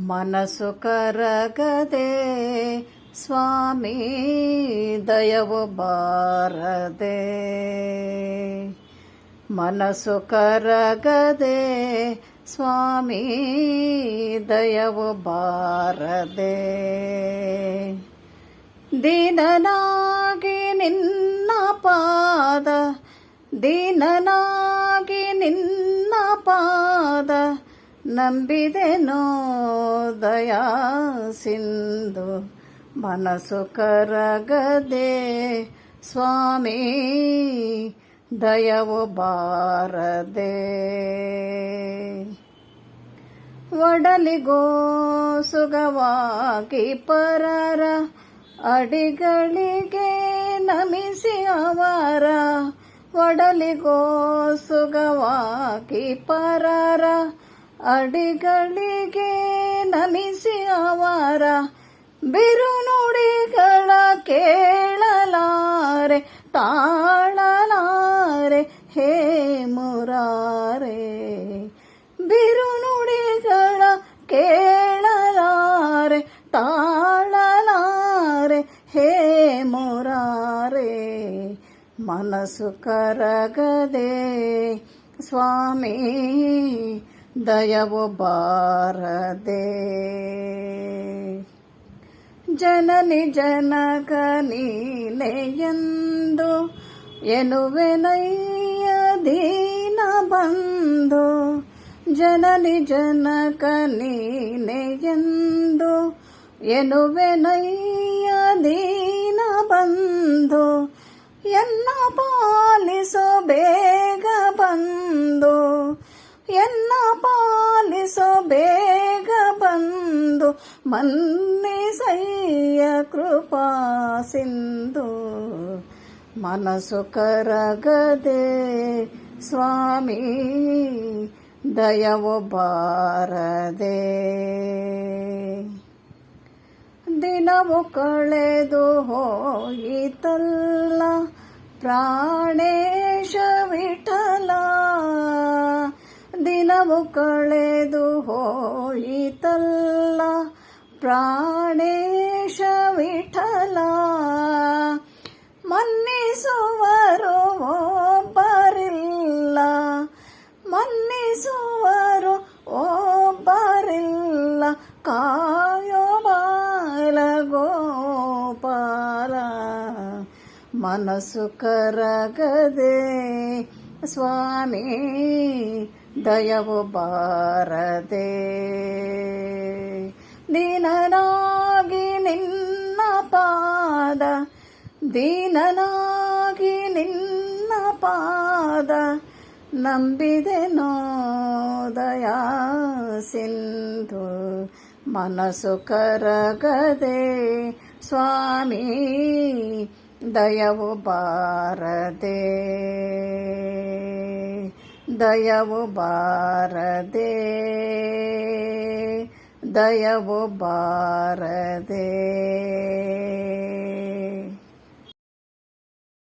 ಮನಸ್ಸು ಕರಗದೆ ಸ್ವಾಮಿ ದಯವು ಬಾರದೆ. ಮನಸ್ಸು ಕರಗದೆ ಸ್ವಾಮಿ ದಯವು ಬಾರದೆ. ದೀನನಾಗಿ ನಿನ್ನ ಪಾದ, ದೀನನಾಗಿ ನಿನ್ನ ಪಾದ ನಂಬಿದೆನೋ ದಯಾ ಸಿಂಧು, ಮನಸ್ಸು ಕರಗದೆ ಸ್ವಾಮಿ, ದಯವು ಬಾರದೆ. ಒಡಲಿಗೋ ಸುಗವಾಗಿ ಪರರ ಅಡಿಗಳಿಗೆ ನಮಿಸಿ ಅವರ, ಒಡಲಿಗೋ ಸುಗವಾಗಿ ಪರರ ಅಡಿಗಳಿಗೆ ನಮಿಸಿ ಅವರ ಬಿರುನುಡಿಗಳ ಕೇಳಲಾರೆ, ತಾಳಲಾರೆ, ಹೇ ಮುರಾರೆ. ಬಿರುನುಡಿಗಳ ಕೇಳಲಾರೆ, ತಾಳಲಾರೆ, ಹೇ ಮುರಾರೆ. ಮನಸ್ಸು ಕರಗದೆ, ಸ್ವಾಮಿ ದಯವು ಬಾರದೆ ಜನನಿ ಜನಕ ನೀನೆಯೆಂದು ಎನ್ನುವೆನಯ್ಯ ದೀನ ಬಂದು ಜನನಿ ಜನಕ ನೀನೆಯೆಂದು ಎನ್ನುವೆನಯ್ಯ ದೀನ ಬಂದು ಎನ್ನ ಪಾಲಿಸೋ ಬೇಗ ಬಂದು ಎನ್ನ ಪಾಲಿಸೋ ಬೇಗ ಬಂದು ಮನ್ನಿಸಯ್ಯ ಕೃಪಾ ಸಿಂಧು. ಮನಸ್ಸು ಕರಗದೆ ಸ್ವಾಮಿ, ದಯವು ಬಾರದೆ. ದಿನವು ಕಳೆದು ಹೋಯಿತಲ್ಲ ಪ್ರಾಣೇಶ ಕಳೆದು ಹೋಯಿತಲ್ಲ ಪ್ರಾಣೇಶ ವಿಠಲ. ಮನ್ನಿಸುವರು ಒಬ್ಬರಿಲ್ಲ ಮನ್ನಿಸುವರು ಒಬ್ಬರಿಲ್ಲ. ಕಾಯೋ ಬಾಲ ಗೋಪಾಲ ಮನಸ್ಸು ಕರಗದೆ ಸ್ವಾಮಿ. ದಯವು ಬಾರದೆ ದೀನನಾಗಿ ನಿನ್ನ ಪಾದ, ದೀನನಾಗಿ ನಿನ್ನ ಪಾದ ನಂಬಿದೆನೋ ದಯಾ ಸಿಂಧು, ಮನಸ್ಸು ಕರಗದೆ. ಸ್ವಾಮಿ ದಯವು ಬಾರದೆ ದಯವು ಬಾರದೆ ದಯವು ಬಾರದೆ